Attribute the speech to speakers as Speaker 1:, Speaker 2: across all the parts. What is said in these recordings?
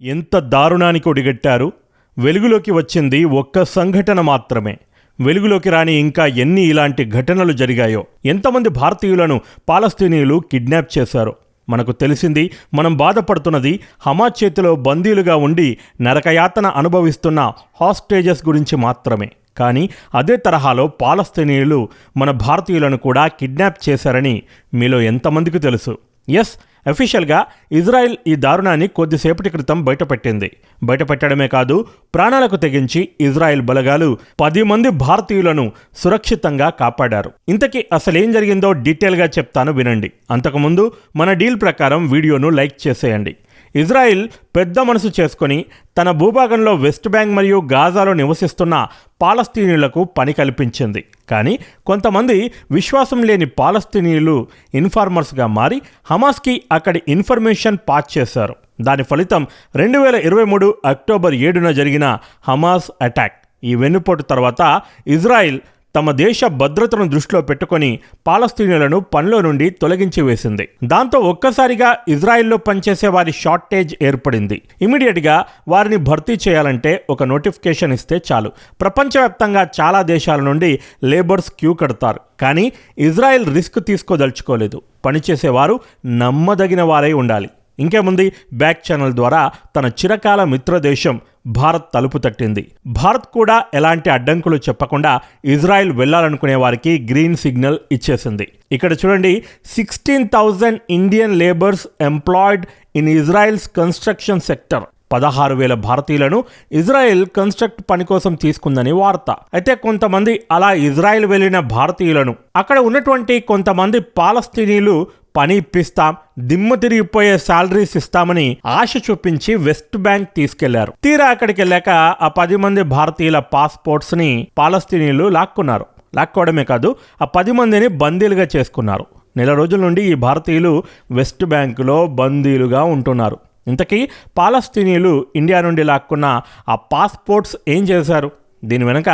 Speaker 1: ఎంత దారుణానికి ఒడిగట్టారు వెలుగులోకి వచ్చింది ఒక్క సంఘటన మాత్రమే. వెలుగులోకి రాని ఇంకా ఎన్ని ఇలాంటి ఘటనలు జరిగాయో? ఎంతమంది భారతీయులను పాలస్తీనీయులు కిడ్నాప్ చేశారో? మనకు తెలిసింది మనం బాధపడుతున్నది హమా చేతిలో బందీలుగా ఉండి నరకయాతన అనుభవిస్తున్న హాస్టేజెస్ గురించి మాత్రమే. కానీ అదే తరహాలో పాలస్తీనీయులు మన భారతీయులను కూడా కిడ్నాప్ చేశారని మీలో ఎంతమందికి తెలుసు? ఎస్ అఫీషియల్గా ఇజ్రాయెల్ ఈ దారుణాన్ని కొద్దిసేపటి క్రితం బయటపెట్టింది. బయటపెట్టడమే కాదు ప్రాణాలకు తెగించి ఇజ్రాయెల్ బలగాలు పది మంది భారతీయులను సురక్షితంగా కాపాడారు. ఇంతకీ అసలేం జరిగిందో డీటెయిల్గా చెప్తాను వినండి. అంతకుముందు మన డీల్ ప్రకారం వీడియోను లైక్ చేసేయండి. ఇజ్రాయిల్ పెద్ద మనసు చేసుకొని తన భూభాగంలో వెస్ట్ బ్యాంక్ మరియు గాజాలో నివసిస్తున్న పాలస్తీనీయులకు పని కల్పించింది. కానీ కొంతమంది విశ్వాసం లేని పాలస్తీనీయులు ఇన్ఫార్మర్స్గా మారి హమాస్కి అక్కడి ఇన్ఫర్మేషన్ పాస్ చేశారు. దాని ఫలితం రెండు వేల ఇరవై మూడు అక్టోబర్ ఏడున జరిగిన హమాస్ అటాక్. ఈ వెన్నుపోటు తర్వాత ఇజ్రాయిల్ తమ దేశ భద్రతను దృష్టిలో పెట్టుకొని పాలస్తీనులను పనిలో నుండి తొలగించి వేసింది. దాంతో ఒక్కసారిగా ఇజ్రాయెల్లో పనిచేసే వారి షార్టేజ్ ఏర్పడింది. ఇమీడియట్గా వారిని భర్తీ చేయాలంటే ఒక నోటిఫికేషన్ ఇస్తే చాలు. ప్రపంచవ్యాప్తంగా చాలా దేశాల నుండి లేబర్స్ క్యూ కడతారు. కానీ ఇజ్రాయెల్ రిస్క్ తీసుకోదలుచుకోలేదు. పనిచేసేవారు నమ్మదగిన వారై ఉండాలి. ఇంకేముంది? బ్యాక్ ఛానల్ ద్వారా తన చిరకాల మిత్రదేశం భారత్ తలుపు తట్టింది. భారత్ కూడా ఎలాంటి అడ్డంకులు చెప్పకుండా ఇజ్రాయెల్ వెళ్ళాలనుకునే వారికి గ్రీన్ సిగ్నల్ ఇచ్చేసింది. ఇక్కడ చూడండి sixteen thousand Indian labours employed in Israel's construction sector. పదహారు వేల భారతీయులను ఇజ్రాయెల్ కన్స్ట్రక్ట్ పని కోసం తీసుకుందని వార్త. అయితే కొంతమంది అలా ఇజ్రాయెల్ వెళ్ళిన భారతీయులను అక్కడ ఉన్నటువంటి కొంతమంది పాలస్తీనీలు పని ఇప్పిస్తాం దిమ్మ తిరిగిపోయే శాలరీస్ ఇస్తామని ఆశ చూపించి వెస్ట్ బ్యాంక్ తీసుకెళ్ళారు. తీరా అక్కడికి వెళ్ళాక ఆ పది మంది భారతీయుల పాస్పోర్ట్స్ని పాలస్తీనీలు లాక్కున్నారు. లాక్కోవడమే కాదు ఆ పది మందిని బందీలుగా చేసుకున్నారు. నెల రోజుల నుండి ఈ భారతీయులు వెస్ట్ బ్యాంకులో బందీలుగా ఉంటున్నారు. ఇంతకీ పాలస్తీనీయులు ఇండియా నుండి లాక్కున్న ఆ పాస్పోర్ట్స్ ఏం చేశారు? దీని వెనుక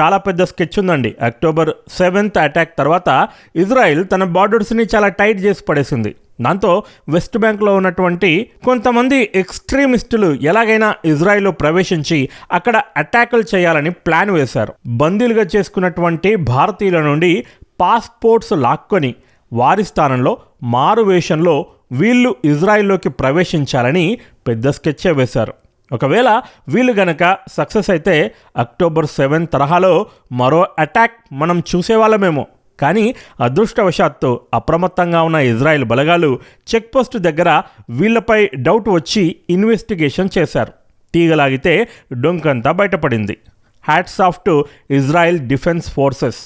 Speaker 1: చాలా పెద్ద స్కెచ్ ఉందండి. అక్టోబర్ సెవెంత్ అటాక్ తర్వాత ఇజ్రాయెల్ తన బార్డర్స్ని చాలా టైట్ చేసి పడేసింది. దాంతో వెస్ట్ బ్యాంక్లో ఉన్నటువంటి కొంతమంది ఎక్స్ట్రీమిస్టులు ఎలాగైనా ఇజ్రాయెల్లో ప్రవేశించి అక్కడ అటాకులు చేయాలని ప్లాన్ వేశారు. బందీలుగా చేసుకున్నటువంటి భారతీయుల నుండి పాస్పోర్ట్స్ లాక్కొని వారి స్థానంలో మారువేషంలో వీళ్ళు ఇజ్రాయిల్లోకి ప్రవేశించాలని పెద్ద స్కెచ్చే వేశారు. ఒకవేళ వీళ్ళు గనక సక్సెస్ అయితే అక్టోబర్ సెవెన్ తరహాలో మరో అటాక్ మనం చూసేవాళ్ళమేమో. కానీ అదృష్టవశాత్తు అప్రమత్తంగా ఉన్న ఇజ్రాయెల్ బలగాలు చెక్పోస్ట్ దగ్గర వీళ్ళపై డౌట్ వచ్చి ఇన్వెస్టిగేషన్ చేశారు. తీగలాగితే డొంకంతా బయటపడింది. Hats off to Israel defence forces.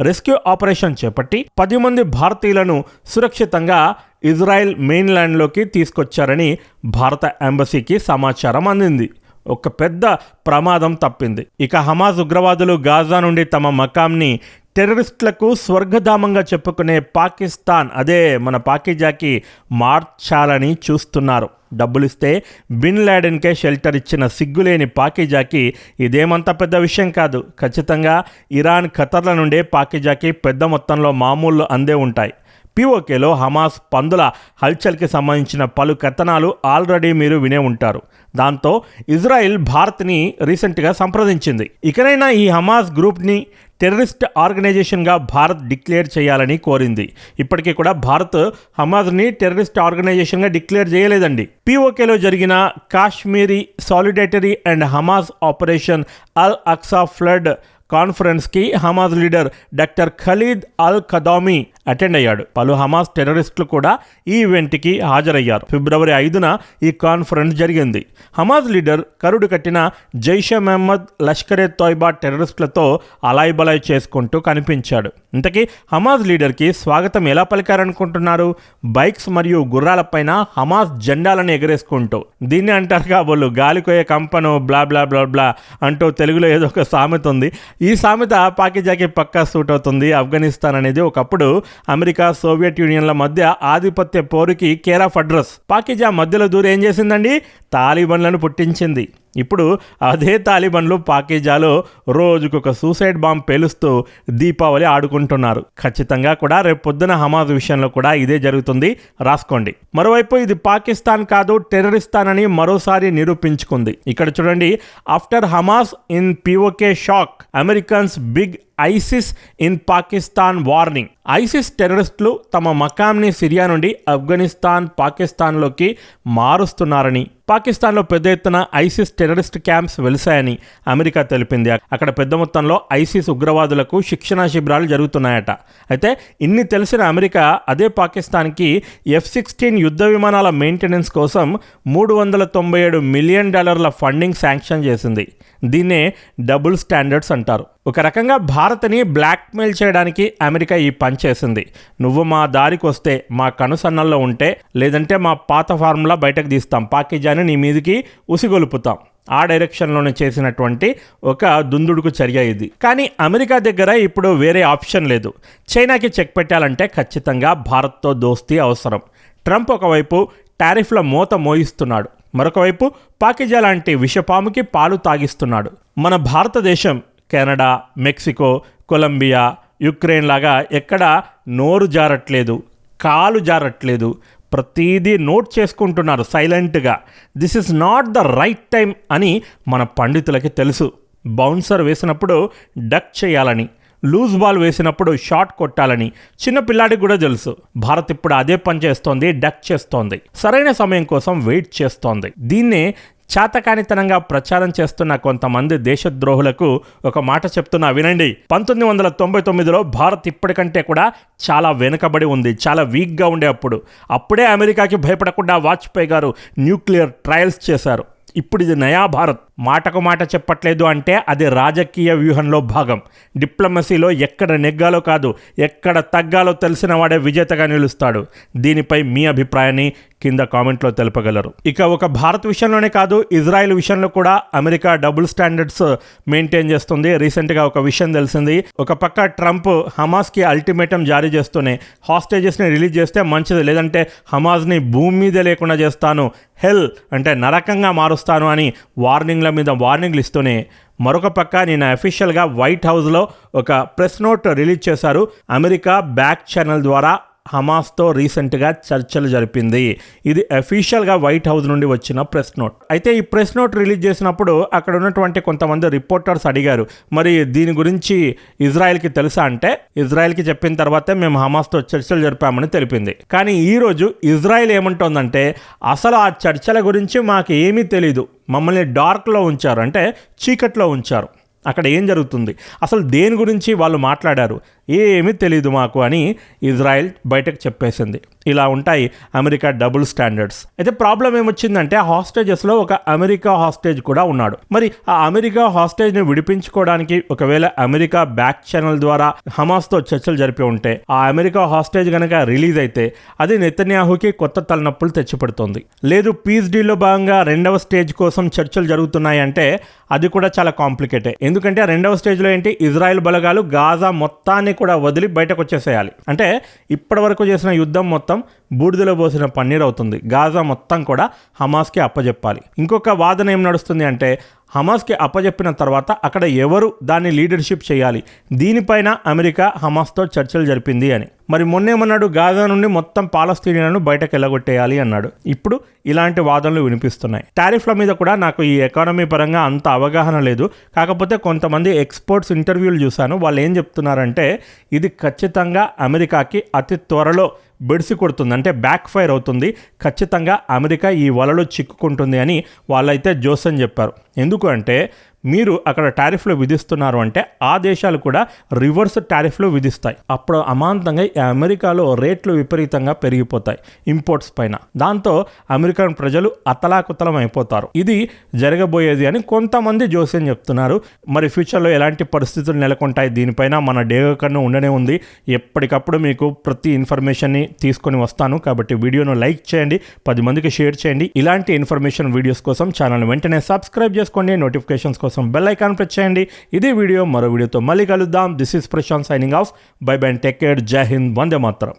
Speaker 1: Rescue operation చేపట్టి పది మంది భారతీయులను సురక్షితంగా ఇజ్రాయెల్ మెయిన్లాండ్లోకి తీసుకొచ్చారని భారత ఎంబసీకి సమాచారం అందింది. ఒక పెద్ద ప్రమాదం తప్పింది. ఇక హమాజ్ ఉగ్రవాదులు గాజా నుండి తమ మకాంని టెర్రరిస్టులకు స్వర్గధామంగా చెప్పుకునే పాకిస్తాన్ అదే మన పాకిజాకి మార్చాలని చూస్తున్నారు. డబ్బులిస్తే బిన్ లాడెన్కే షెల్టర్ ఇచ్చిన సిగ్గులేని పాకిజాకి ఇదేమంత పెద్ద విషయం కాదు. ఖచ్చితంగా ఇరాన్ ఖతర్ల నుండే పాకిజాకి పెద్ద మొత్తంలో మామూళ్ళు అందే ఉంటాయి. పీఓకేలో హమాస్ పందుల హల్చల్కి సంబంధించిన పలు కథనాలు ఆల్రెడీ మీరు వినే ఉంటారు. దాంతో ఇజ్రాయెల్ భారత్ని రీసెంట్గా సంప్రదించింది. ఇకనైనా ఈ హమాస్ గ్రూప్ని టెర్రరిస్ట్ ఆర్గనైజేషన్గా భారత్ డిక్లేర్ చేయాలని కోరింది. ఇప్పటికీ కూడా భారత్ హమాజ్ని టెర్రరిస్ట్ ఆర్గనైజేషన్గా డిక్లేర్ చేయలేదండి. పీఓకేలో జరిగిన Kashmiri solidarity and Hamas operation Al Aqsa flood కాన్ఫరెన్స్కి Hamas leader doctor Khalid Al Qaddoumi attend అయ్యాడు. పలు హమాస్ టెర్రరిస్టులు కూడా ఈ ఈవెంట్కి హాజరయ్యారు. ఫిబ్రవరి ఐదున ఈ కాన్ఫరెన్స్ జరిగింది. హమాజ్ లీడర్ కరుడు కట్టిన జైషే మహమ్మద్ లష్కరే తోయ్బా టెర్రరిస్టులతో అలాయ్ బలాయ్ చేసుకుంటూ కనిపించాడు. ఇంతకీ హమాజ్ లీడర్కి స్వాగతం ఎలా పలికారనుకుంటున్నారు? బైక్స్ మరియు గుర్రాలపైన హమాజ్ జెండాలను ఎగరేసుకుంటూ. దీన్ని అంటారు కాబోలు గాలికోయే కంపను బ్లా బ్లా బ్లా బ్లా అంటూ తెలుగులో ఏదో ఒక సామెత ఉంది. ఈ సామెత పాకిజాకి పక్కా సూట్ అవుతుంది ఆఫ్ఘనిస్తాన్ అనేది ఒకప్పుడు అమెరికా సోవియట్ యూనియన్ల మధ్య ఆధిపత్య పోరుకి కేర్ ఆఫ్ అడ్రస్. పాకిజా మధ్యలో దూరం ఏం చేసిందండి? తాలిబన్లను పుట్టించింది. ఇప్పుడు అదే తాలిబన్లు పాకిజాలో రోజుకొక సూసైడ్ బాంబ్ పేలుస్తూ దీపావళి ఆడుకుంటున్నారు. ఖచ్చితంగా కూడా రేపు పొద్దున హమాజ్ విషయంలో కూడా ఇదే జరుగుతుంది. రాసుకోండి. మరోవైపు ఇది పాకిస్తాన్ కాదు టెర్రరిస్తాన్ అని మరోసారి నిరూపించుకుంది. ఇక్కడ చూడండి after Hamas in PoK shock Americans big ISIS in Pakistan warning. ISIS టెర్రరిస్టులు తమ మకాంని సిరియా నుండి ఆఫ్ఘనిస్తాన్ పాకిస్తాన్లోకి మారుస్తున్నారని. పాకిస్తాన్లో పెద్ద ఎత్తున ఐసిస్ టెర్రరిస్ట్ క్యాంప్స్ వెలిశాయని అమెరికా తెలిపింది. అక్కడ పెద్ద మొత్తంలో ఐసిస్ ఉగ్రవాదులకు శిక్షణా శిబిరాలు జరుగుతున్నాయట. అయితే ఇన్ని తెలిసిన అమెరికా అదే పాకిస్తాన్కి ఎఫ్ సిక్స్టీన్ యుద్ధ విమానాల మెయింటెనెన్స్ కోసం మూడు వందల తొంభై ఏడు మిలియన్ డాలర్ల ఫండింగ్ శాంక్షన్ చేసింది. దీన్నే డబుల్ స్టాండర్డ్స్ అంటారు. ఒక రకంగా భారత్ని బ్లాక్మెయిల్ చేయడానికి అమెరికా ఈ పని చేసింది. నువ్వు మా దారికి వస్తే మా కనుసన్నల్లో ఉంటే లేదంటే మా పాత ఫార్ములా బయటకు తీస్తాం. పాకిజాని నీ మీదికి ఉసిగొలుపుతాం. ఆ డైరెక్షన్లోనే చేసినటువంటి ఒక దుందుడుకు చర్య ఇది. కానీ అమెరికా దగ్గర ఇప్పుడు వేరే ఆప్షన్ లేదు. చైనాకి చెక్ పెట్టాలంటే ఖచ్చితంగా భారత్తో దోస్తీ అవసరం. ట్రంప్ ఒకవైపు టారిఫ్ల మూత మోయిస్తున్నాడు. మరొకవైపు పాకిజా లాంటి విషపాముకి పాలు తాగిస్తున్నాడు. మన భారతదేశం కెనడా మెక్సికో కొలంబియా యుక్రెయిన్ లాగా ఎక్కడ నోరు జారట్లేదు కాలు జారట్లేదు. ప్రతిదీ నోట్ చేసుకుంటున్నారు సైలెంట్గా. This is not the right time అని మన పండితులకి తెలుసు. బౌన్సర్ వేసినప్పుడు డక్ చేయాలని లూజ్ బాల్ వేసినప్పుడు షాట్ కొట్టాలని చిన్న పిల్లాడికి కూడా తెలుసు. భారత్ ఇప్పుడు అదే పని చేస్తోంది డక్ చేస్తోంది. సరైన సమయం కోసం వెయిట్ చేస్తోంది. దీన్నే చాతకానితనంగా ప్రచారం చేస్తున్న కొంతమంది దేశద్రోహులకు ఒక మాట చెప్తున్నా వినండి. పంతొమ్మిది వందల తొంభై తొమ్మిదిలో భారత్ ఇప్పటికంటే కూడా చాలా వెనుకబడి ఉంది చాలా వీక్గా ఉండే అప్పుడు. అప్పుడే అమెరికాకి భయపడకుండా వాజ్పేయి గారు న్యూక్లియర్ ట్రయల్స్ చేశారు. ఇప్పుడు ఇది నయా భారత్. మాటకు మాట చెప్పట్లేదు అంటే అది రాజకీయ వ్యూహంలో భాగం. డిప్లొమసీలో ఎక్కడ నెగ్గాలో కాదు ఎక్కడ తగ్గాలో తెలిసిన వాడే విజేతగా నిలుస్తాడు. దీనిపై మీ అభిప్రాయాన్ని కింద కామెంట్లో తెలపగలరు. ఇక ఒక భారత్ విషయంలోనే కాదు ఇజ్రాయెల్ విషయంలో కూడా అమెరికా డబుల్ స్టాండర్డ్స్ మెయింటైన్ చేస్తుంది. రీసెంట్గా ఒక విషయం తెలిసింది ఒక పక్క ట్రంప్ హమాస్కి అల్టిమేటం జారీ చేస్తూనే హాస్టేజెస్ని రిలీజ్ చేస్తే మంచిది లేదంటే హమాస్ని భూమి మీదే లేకుండా చేస్తాను హెల్ అంటే నరకంగా మారుస్తాను అని వార్నింగ్ల మీద వార్నింగ్లు ఇస్తూనే మరొక పక్క నిన్న అఫీషియల్గా వైట్ హౌస్లో ఒక ప్రెస్ నోట్ రిలీజ్ చేశారు. అమెరికా బ్యాక్ ఛానల్ ద్వారా హమాస్తో రీసెంట్గా చర్చలు జరిపింది. ఇది అఫీషియల్గా వైట్ హౌస్ నుండి వచ్చిన ప్రెస్ నోట్. అయితే ఈ ప్రెస్ నోట్ రిలీజ్ చేసినప్పుడు అక్కడ ఉన్నటువంటి కొంతమంది రిపోర్టర్స్ అడిగారు మరి దీని గురించి ఇజ్రాయెల్కి తెలుసా? అంటే ఇజ్రాయెల్కి చెప్పిన తర్వాతే మేము హమాస్తో చర్చలు జరిపామని తెలిపింది. కానీ ఈరోజు ఇజ్రాయెల్ ఏమంటోందంటే అసలు ఆ చర్చల గురించి మాకు ఏమీ తెలీదు. మమ్మల్ని డార్క్లో ఉంచారు. అంటే చీకట్లో ఉంచారు. అక్కడ ఏం జరుగుతుంది? అసలు దేని గురించి వాళ్ళు మాట్లాడారు? ఏమీ తెలియదు మాకు అని ఇజ్రాయెల్ బయటకు చెప్పేసింది. ఇలా ఉంటాయి అమెరికా డబుల్ స్టాండర్డ్స్. అయితే ప్రాబ్లం ఏమొచ్చిందంటే హాస్టేజెస్లో ఒక అమెరికా హాస్టేజ్ కూడా ఉన్నాడు. మరి ఆ అమెరికా హాస్టేజ్ని విడిపించుకోవడానికి ఒకవేళ అమెరికా బ్యాక్ ఛానల్ ద్వారా హమాస్తో చర్చలు జరిపి ఉంటే ఆ అమెరికా హాస్టేజ్ కనుక రిలీజ్ అయితే అది నెతన్యాహుకి కొత్త తలనొప్పులు తెచ్చిపెడుతుంది. లేదు పీస్ డీల్లో భాగంగా రెండవ స్టేజ్ కోసం చర్చలు జరుగుతున్నాయి అంటే అది కూడా చాలా కాంప్లికేటే. ఎందుకంటే రెండవ స్టేజ్లో ఏంటి? ఇజ్రాయెల్ బలగాలు గాజా మొత్తాన్ని కూడా వదిలి బయటకు వచ్చేసేయాలి అంటే ఇప్పటి వరకు చేసిన యుద్ధం మొత్తం బూడిదలో పోసిన పన్నీర్ అవుతుంది గాజా మొత్తం కూడా హమాస్కి అప్పజెప్పాలి. ఇంకొక వాదన ఏం నడుస్తుంది అంటే హమాస్కి అప్పజెప్పిన తర్వాత అక్కడ ఎవరు దాన్ని లీడర్షిప్ చేయాలి? దీనిపైన అమెరికా హమాస్తో చర్చలు జరిపింది అని. మరి మొన్నేమన్నాడు గాజా నుండి మొత్తం పాలస్తీనియాను బయటకు వెళ్ళగొట్టేయాలి అన్నాడు. ఇప్పుడు ఇలాంటి వాదనలు వినిపిస్తున్నాయి. టారిఫ్ల మీద కూడా నాకు ఈ ఎకానమీ పరంగా అంత అవగాహన లేదు. కాకపోతే కొంతమంది ఎక్స్పోర్ట్స్ ఇంటర్వ్యూలు చూశాను. వాళ్ళు ఏం చెప్తున్నారంటే ఇది ఖచ్చితంగా అమెరికాకి అతి త్వరలో బెడిసి కొడుతుంది. అంటే బ్యాక్ ఫైర్ అవుతుంది. ఖచ్చితంగా అమెరికా ఈ వలలో చిక్కుకుంటుంది అని వాళ్ళైతే జోసన్ చెప్పారు. ఎందుకు అంటే మీరు అక్కడ టారిఫ్లు విధిస్తున్నారు అంటే ఆ దేశాలు కూడా రివర్స్ టారిఫ్లు విధిస్తాయి. అప్పుడు అమాంతంగా ఈ అమెరికాలో రేట్లు విపరీతంగా పెరిగిపోతాయి ఇంపోర్ట్స్ పైన. దాంతో అమెరికన్ ప్రజలు అతలాకుతలం అయిపోతారు. ఇది జరగబోయేది అని కొంతమంది జోస్యం చెప్తున్నారు. మరి ఫ్యూచర్లో ఎలాంటి పరిస్థితులు నెలకొంటాయి? దీనిపైన మన డేగకన్ను ఉండనే ఉంది. ఎప్పటికప్పుడు మీకు ప్రతి ఇన్ఫర్మేషన్ని తీసుకొని వస్తాను. కాబట్టి వీడియోను లైక్ చేయండి పది మందికి షేర్ చేయండి. ఇలాంటి ఇన్ఫర్మేషన్ వీడియోస్ కోసం ఛానల్ వెంటనే సబ్స్క్రైబ్ చేసుకోండి. నోటిఫికేషన్స్ కోసం కోసం బెల్ ఐకాన్ ప్రెస్ చేయండి. ఇదే వీడియో మరో వీడియోతో మళ్ళీ కలుద్దాం. This is Prashant signing off bye bye take care జై హింద్ వందే మాత్రం